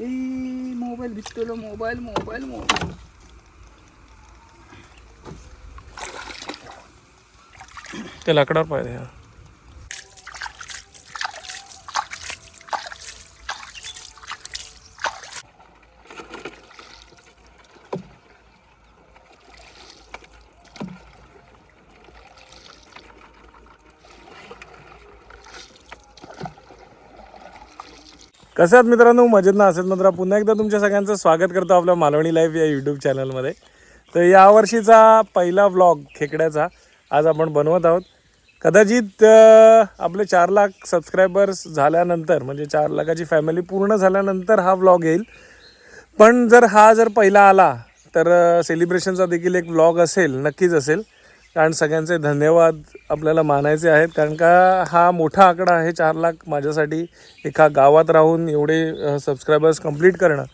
ए mobile भिजतलो mobile mobile mobile ते लाकडावर पाहिजे हा. कसं आहात मित्रांनो? मजेत ना? असेल मित्र पुन्हा एकदा तुमच्या सगळ्यांचं स्वागत करतो आपल्या मालवणी लाईफ या यूट्यूब चॅनलमध्ये तर यावर्षीचा पहिला व्लॉग खेकड्याचा आज आपण बनवत आहोत. कदाचित आपले चार लाख सबस्क्रायबर्स झाल्यानंतर म्हणजे चार लाखाची फॅमिली पूर्ण झाल्यानंतर हा व्लॉग येईल. पण जर हा जर पहिला आला तर सेलिब्रेशनचा देखील एक व्लॉग असेल नक्कीच असेल. कारण सगळ्यांचे धन्यवाद आपल्याला मानायचे आहेत. कारण का हा मोठा आकडा आहे चार लाख माझ्यासाठी एका गावात राहून एवढे सबस्क्रायबर्स कंप्लीट करणं.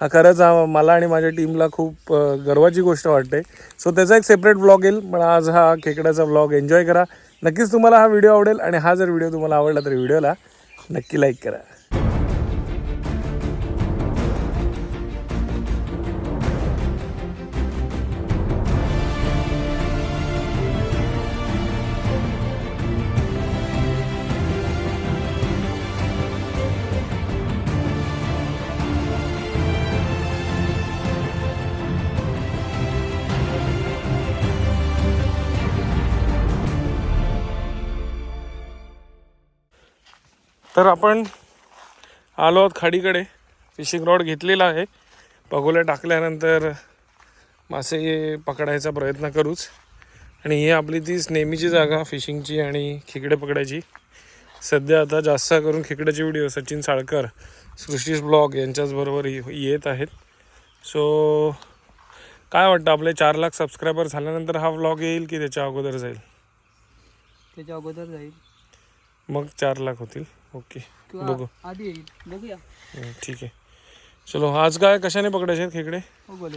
हा खरंच हा मला आणि माझ्या टीमला खूप गर्वाची गोष्ट वाटते. सो त्याचा एक सेपरेट व्लॉग येईल. पण आज हा खेकड्याचा व्लॉग एन्जॉय करा. नक्कीच तुम्हाला हा व्हिडिओ आवडेल आणि हा जर व्हिडिओ तुम्हाला आवडला तर व्हिडिओला नक्की लाईक करा. तर आपण आलो आहोत खाडीकडे. फिशिंग रॉड घेतलेला आहे. पगोल्या टाकल्यानंतर मासे पकडायचा प्रयत्न करूच. आणि ही आपली तीच नेहमीची जागा फिशिंगची आणि खेकडे पकडायची. सध्या आता जास्त करून खेकड्याचे व्हिडिओ सचिन साळकर सृष्टीस ब्लॉग यांच्याचबरोबर येत आहेत. सो काय वाटतं आपले चार लाख सबस्क्रायबर झाल्यानंतर हा व्लॉग येईल की त्याच्या अगोदर जाईल? त्याच्या अगोदर जाईल. मग चार लाख होतील. ओके. बघू. आधी येईल. बघूया. ठीक आहे. चलो आज काय कशाने पकडायचे आहेत खेकडे? हो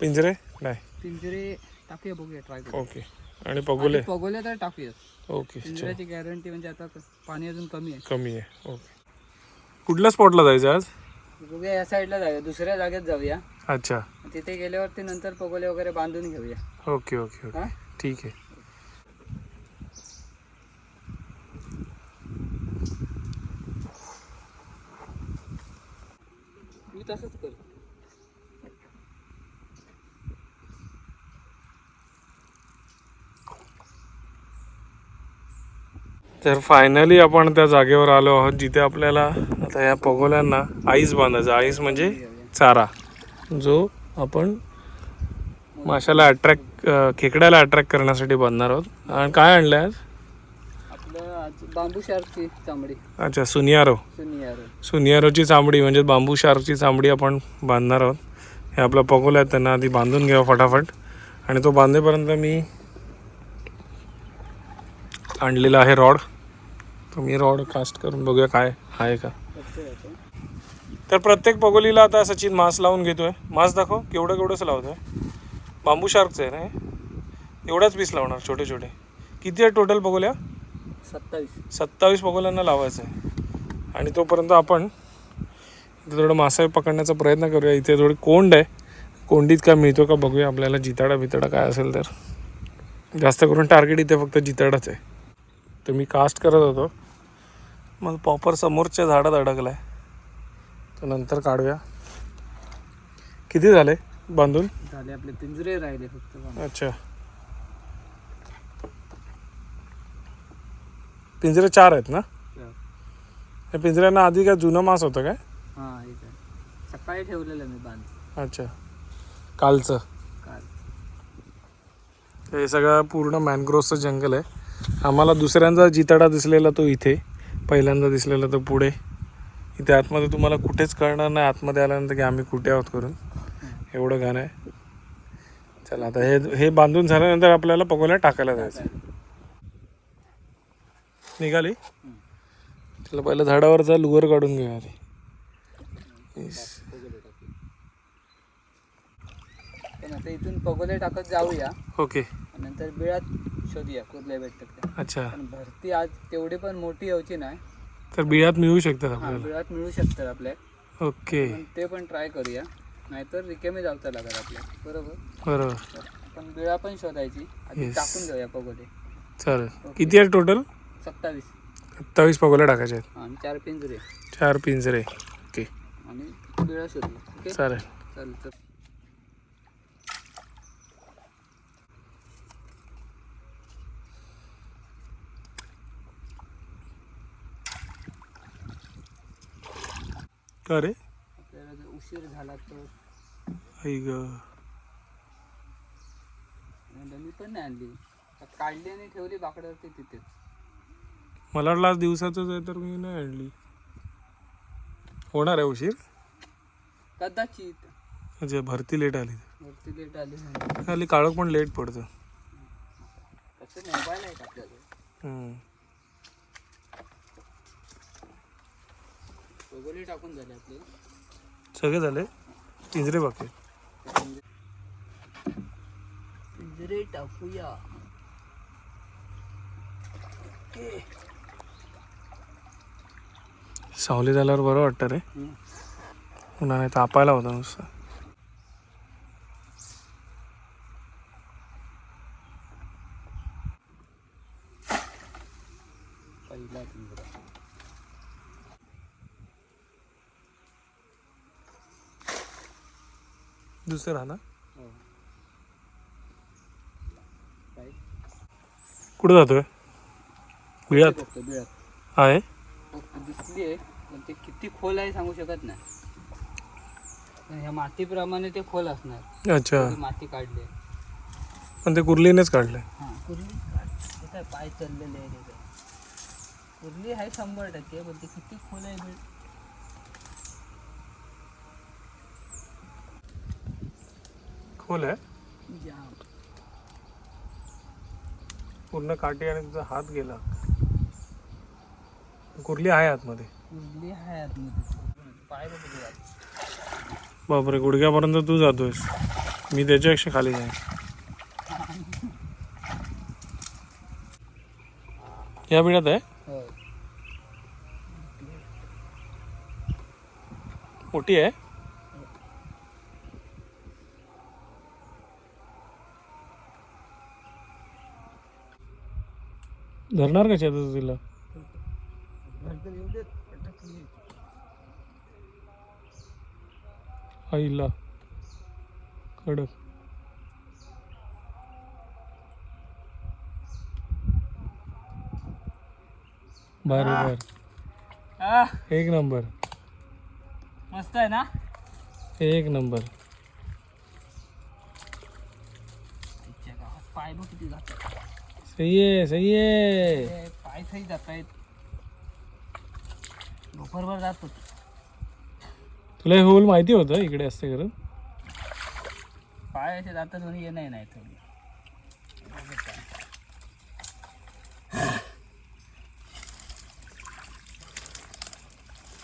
पिंजरे? नाही. पिंजरे टाकूया बघूया ट्राय करू ओके. आणि पगोले? पगोल्या तर टाकूया ओके चलो. पिंजऱ्याची गॅरंटी म्हणजे आता क- पाणी अजून कमी आहे. कमी आहे. ओके. कुठल्या स्पॉटला जायचं आज? बघूया या साईडला जाऊया. दुसऱ्या जागेत जाऊया. अच्छा. तिथे गेल्यावरती नंतर पगोले वगैरे बांधून घेऊया. Okay okay okay. हा? ठीक आहे मी तसंच कर तर फायनली आपण त्या जागेवर आलो आहोत जिथे आपल्याला आता या पगोल्यांना आईस बांधायचं. आईस म्हणजे चारा. जो आपण माशाला अट्रॅक्ट खेकड्याला अट्रॅक्ट करण्यासाठी बांधणार आहोत. आणि काय आणलं आज? बांबू शार्कची चांबडी अच्छा सुनियारो. सुनियार. सुनियारोची चांबडी म्हणजे बांबू शार्कची चांबडी आपण बांधणार आहोत. हे आपलं पगोल आहे त्यांना आधी बांधून घ्यावं फटाफट. आणि तो बांधेपर्यंत मी आणलेला आहे रॉड. तर मी रॉड कास्ट करून बघूया काय आहे का. तर प्रत्येक पगोलीला आता सचिन मास लावून घेतोय. मास दाखव केवढं केवढंच लावतोय. बांबू शार्कचं आहे ना एवढाच पीस लावणार छोटे छोटे. किती आहे टोटल पगोल्या सत्तावीस. सत्तावीस पगोल्यांना लावायचं आहे आणि तोपर्यंत आपण इथे थोडं मासा पकडण्याचा प्रयत्न करूया. इथे थोडी कोंड आहे. कोंडीत काय मिळतो का बघूया. आपल्याला जिताडा बिताडा काय असेल तर. जास्त करून टार्गेट इथे फक्त जिताडाच आहे. तर मी कास्ट करत होतो. मग पॉपर समोरच्या झाडात अडकला आहे तर नंतर काढूया. किती झाले बांधून? झाले आपले पिंजरे राहिले फक्त अच्छा. पिंजरे चार आहेत ना? या पिंजऱ्यांना आधी काय जुनं मांस होतं काय? हा सकाळी ठेवलेलं मी बांध. अच्छा. कालचं. काल. हे सगळं पूर्ण मॅनग्रोवचं जंगल आहे. आम्हाला दुसऱ्यांदा जिताडा दिसलेला तो इथे. पहिल्यांदा दिसलेला तो पुढे. इथे आतमध्ये तुम्हाला कुठेच कळणार नाही. आतमध्ये आल्यानंतर की आम्ही कुठे आहोत करून. एवढं घाण आहे. चला आता हे हे बांधून झाल्यानंतर आपल्याला पगोल्या टाकायला जायचं निघाली? चला पहिलं झाडावरचा लुगर काढून घेऊया आधी. इथून पगोले टाकत जाऊया. ओके नंतर बिळात शोधूया कुठले भेटतात अच्छा. पण भरती आज तेवढी पण मोठी होती नाही. तर बिळात मिळू शकतात हा आपल्याला. बिळात मिळू शकतात आपल्या ओके. पण ते पण ट्राय करूया. नाहीतर रिकेमे जावचा लागत आपल्या बरोबर? बरोबर. पण बिळा पण शोधायची. आधी Yes. टाकून जाऊया पगोले. चालेल. किती आहे टोटल सत्तावीस. सत्तावीस पगोल्या टाकायचे आहेत. आणि चार पिंजरे. चार पिंजरे. ओके. आणि बिळा शोधू ओके? चालेल. चालेल तर का रे? आपल्याला जर उशीर झाला तर. आई ग. म्हणलं मी पण नाही आणली. आता काढली आणि ठेवली बाकड्यावरती तिथेच. मला वाटलं आज दिवसाचंच आहे तर मी नाही आणली. होणार आहे उशीर? कदाचित. म्हणजे भरती लेट आली. वरती लेट आली म्हणून. खाली काळोख पण लेट पडतं. कसं मोबाईल आहे का आपल्याकडे हम्म. टाकून झाले आपले. सगळे झाले? पिंजरे बाकी. पिंजरे टाकूया. सावली झाल्यावर बरं वाटतं रे. उन्हाने तापायला होता नुसतं पहिला पिंजरा दुसरा ना हो. कुठं जातोय? बिळात? आहे? दिसली आहे पण ते किती खोल आहे सांगू शकत नाही. ह्या मातीप्रमाणे ते खोल असणार. अच्छा. माती काढली आहे. पण ते कुर्लीनेच काढलंय. हां कुर्ली? पाय चाललेले आहे कुर्ली आहे शंभर टक्के पण ते किती खोल आहे खोल आहे पूर्ण काठी आणि तुझा हात गेला. कुर्ली आहे आतमध्ये. कुर्ली आहे. बापरे गुडघ्यापर्यंत तू जातोयस. मी त्याच्यापेक्षा खाली जाईन. या बिळात आहे? होय मोठी आहे? धरणार कशा आता तिला. आईला. कडक. भारी भारी आह, एक नंबर. मस्त आहे ना? एक नंबर. पाय बघ किती जातात. सही आहे सही आहे ते पाय सही जात आहेत दुपारभर जात होते. तुला हे होल माहिती होतं इकडे असते करून पाय असे जातात म्हणून ये नाही नाही थोडी.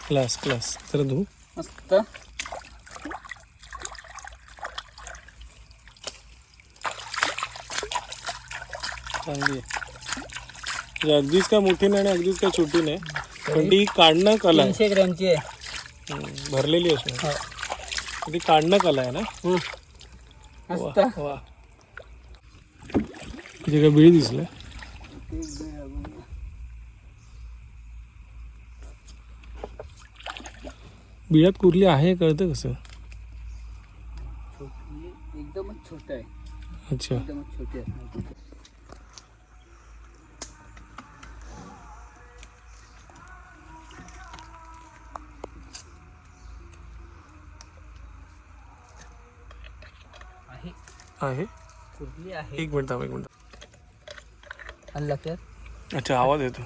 क्लास क्लास तर धू. मस्त. चांगली आहे. म्हणजे अगदीच काय मोठी नाही आणि अगदीच काय छोटी नाही पण ती काढणं कला आहे. तीनशे ग्रॅमची आहे. हम्म, भरलेली असून हो. ती काढणं कला आहे ना? मस्त वा वा. तिथे काय बिळी दिसलं? बिळात कुर्ली आहे कळतं कसं? एकदमच छोट आहे. अच्छा. एकदमच छोटी आहे. आहे. आहे कुर्ली आहे? एक मिनिट थांब एक मिनिट. लक्षात? अच्छा आवाज येतो.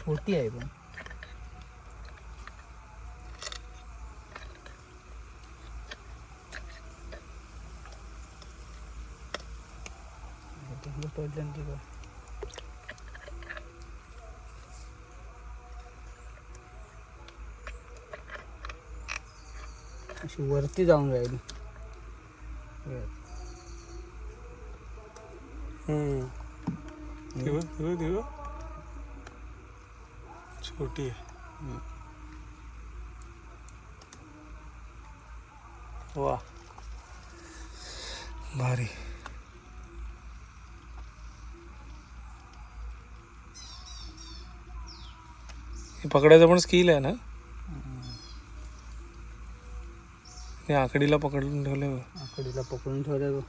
छोटी आहे पण. पडलं अशी वरती जाऊन राहिली. छोटी आहे. वा. भारी. हे पकडायचं पण स्किल आहे ना? हे आकडीला पकडून ठेवलं. आकडीला पकडून ठेवलं.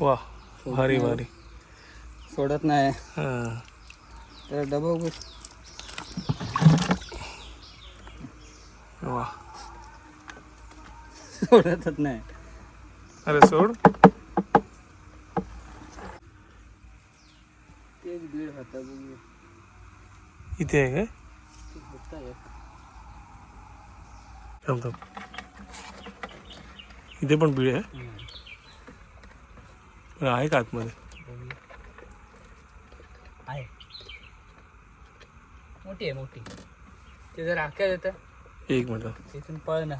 वा भारी भारी. सोडत नाही. हां. तर डबा वा. सोडतच नाही. अरे सोड. तेच बीड होता. इथे आहे ते एक. थांब थांब इथे पण बीड आहे हम्म. पण आहे का आतमध्ये. आहे मोठी आहे मोठी ते जर आख्या देतं एक मिनिट तिथून पळ ना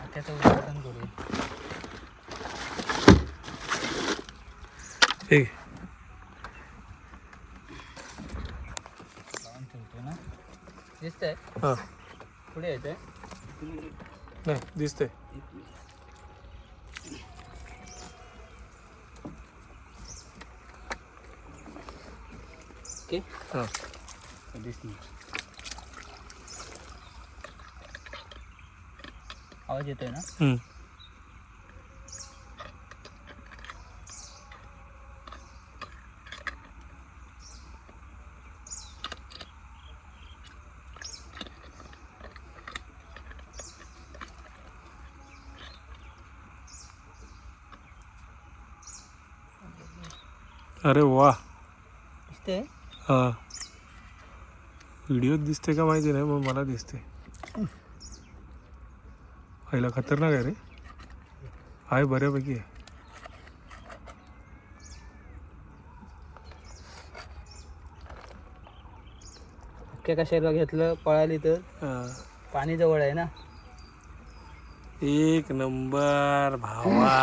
आख्याचं उद्घाटन करूया एक लावून ठेवतो ना दिसतंय हां. पुढे येतंय नाही ओके. हां. दिसणार आवाज येतोय ना? अरे वा दिसतंय? हा. व्हिडिओत दिसते का माहिती नाही पण मला दिसते पहिला खतरनाक आहे रे. आहे बऱ्यापैकी आहे. अख्ख्या कशाला घेतलं पळाली तर? हा. पाणी जवळ आहे ना? एक नंबर भावा.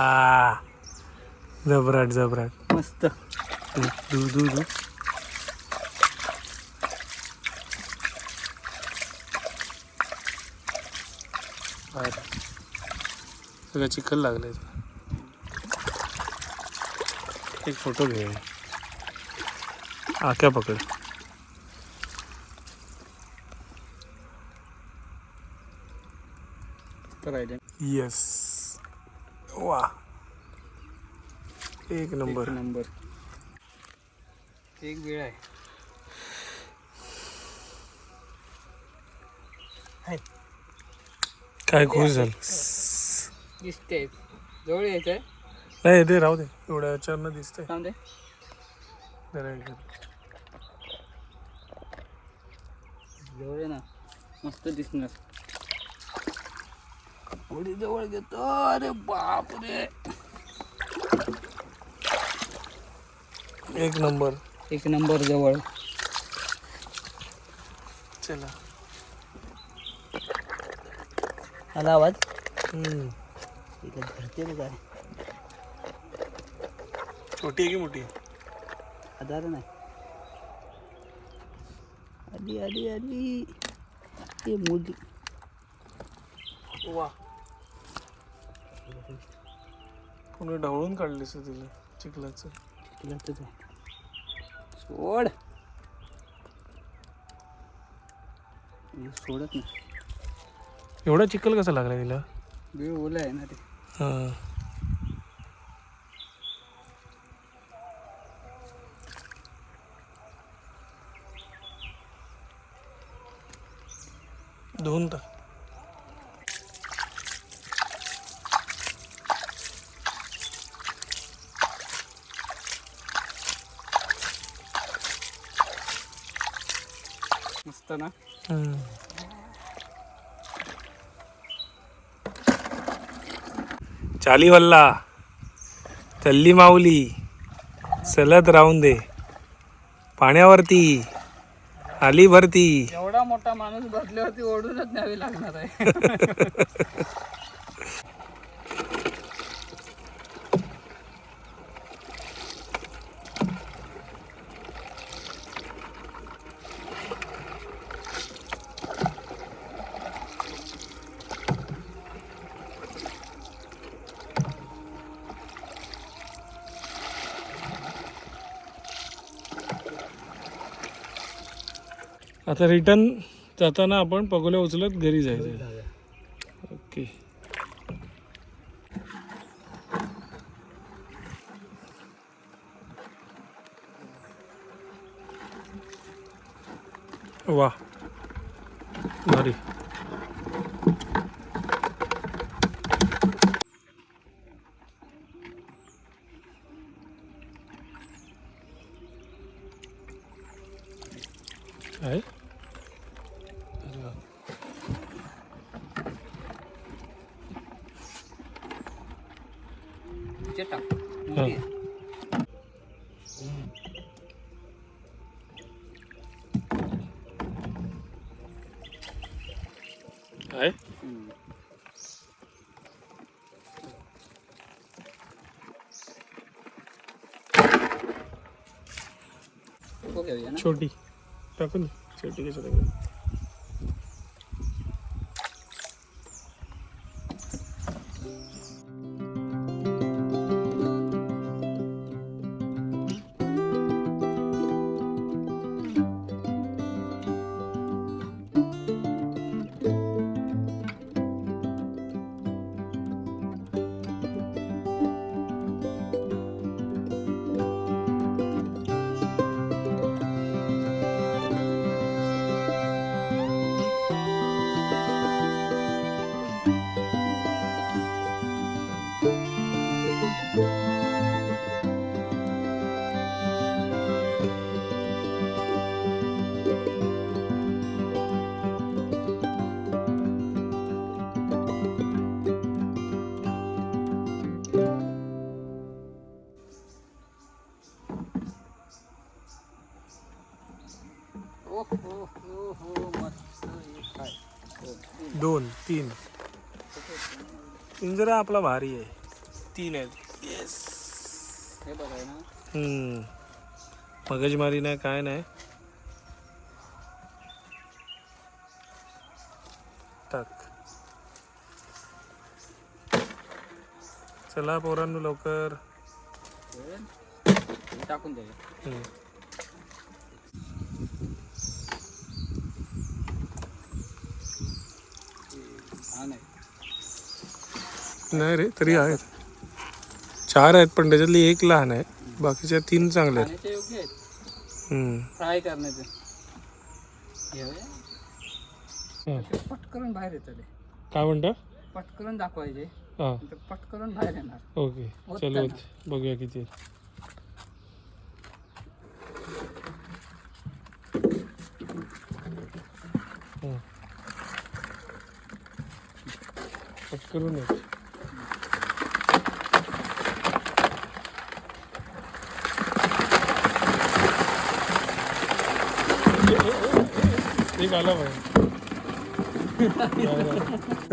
जबराट जबराट. मस्त. दू दू दू बाहेर. सगळं चिखल लागलंय एक फोटो घे. आक्या पकड. येस वा. एक नंबर. नंबर. एक वेळ आहे. काय खुश झालं. दिसते जवळ यायचंय. नाही ते राहू दे. एवढ्या याच्यावरनं दिसतंय. सांग दे. जरा इकडे. जवळ आहे ना. मस्त दिसणार. एवढी जवळ घेतो. अरे बापरे. एक नंबर. एक नंबर जवळ. चला. आला आवाज. इकडे धरते बघ छोटी आहे की मोठी? आहे? आधार नाही. आली आली आली ते मुली. वा. पूर्ण ढवळून काढलीस तिला. चिखलाचं. तिला सोड. सोडत नाही. एवढा चिखल कसा लागला तिला? वेळ ओला आहे ना ते. हा. धुवून टाक. मस्त ना. चाली वल्ला चल्ली माऊली चलत राहून दे पाण्यावरती आली भरती एवढा एवढा मोठा माणूस बसल्यावरती ओढूनच न्यावी लागणार आहे. आता रिटर्न जाताना आपण पगोल्या उचलत घरी जायचं. ओके. वा भारी. आहे. छोटी. टाकून छोटी कशाला टाकून पिंजरा आपला भारी आहे. तीन आहेत. येस हे बघाय ना. हम्म. मगजमारी नाही काय नाही. टाक. चला पोरांनो लवकर. टाकून द्यायचं हम्म. हा नाही नाही रे तरी आहेत. चार आहेत पण त्याच्यातली एक लहान आहे. बाकीच्या तीन चांगले आहेत. योग्य आहेत. हम्म. फ्राय करण्याचे. घेऊया हं. ते पटकरून बाहेर येतं ते. काय म्हणता? पटकरून दाखवायचे. हां. नंतर पटकरून बाहेर येणार. ओके. होत चलो त्यांना. बघूया किती आहेत. हं. पटकरून आहेत. पाहिजे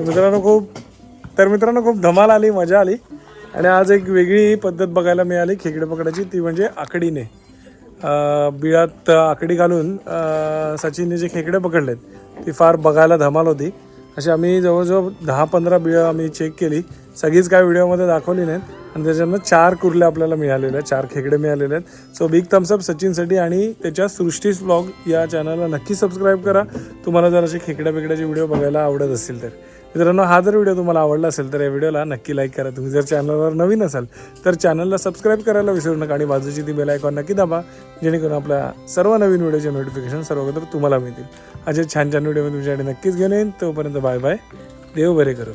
मित्रांनो खूप तर मित्रांनो खूप धमाल आली मजा आली. आणि आज एक वेगळी पद्धत बघायला मिळाली खेकडे पकडायची. ती म्हणजे आकडीने. बिळात आकडी घालून सचिनने जे खेकडे पकडलेत ती फार बघायला धमाल होती. अशी आम्ही जवळजवळ दहा पंधरा बिळं आम्ही चेक केली. सगळीच काय व्हिडिओमध्ये दाखवली नाहीत. आणि त्याच्यानं चार कुर्ल्या आपल्याला मिळालेल्या आहेत चार खेकडे मिळालेले आहेत. सो बिग थम्सअप सचिनसाठी आणि त्याच्या सृष्टीस ब्लॉग या चॅनलला नक्की सबस्क्राईब करा. तुम्हाला जर असे खेकड्या बिकड्याचे व्हिडिओ बघायला आवडत असतील तर. मित्रांनो हा जर व्हिडिओ तुम्हाला आवडला असेल तर या व्हिडिओला नक्की लाईक करा. तुम्ही जर चॅनलवर नवीन असाल तर चॅनलला सबस्क्राईब करायला विसरू नका आणि बाजूची ती बेल आयकॉन नक्की दाबा जेणेकरून आपल्या सर्व नवीन व्हिडिओचे नोटिफिकेशन सर्वप्रथम तुम्हाला मिळतील. असे छान छान व्हिडिओ मी तुमच्यासाठी नक्कीच घेऊन येईन. तोपर्यंत बाय बाय देव बरे करू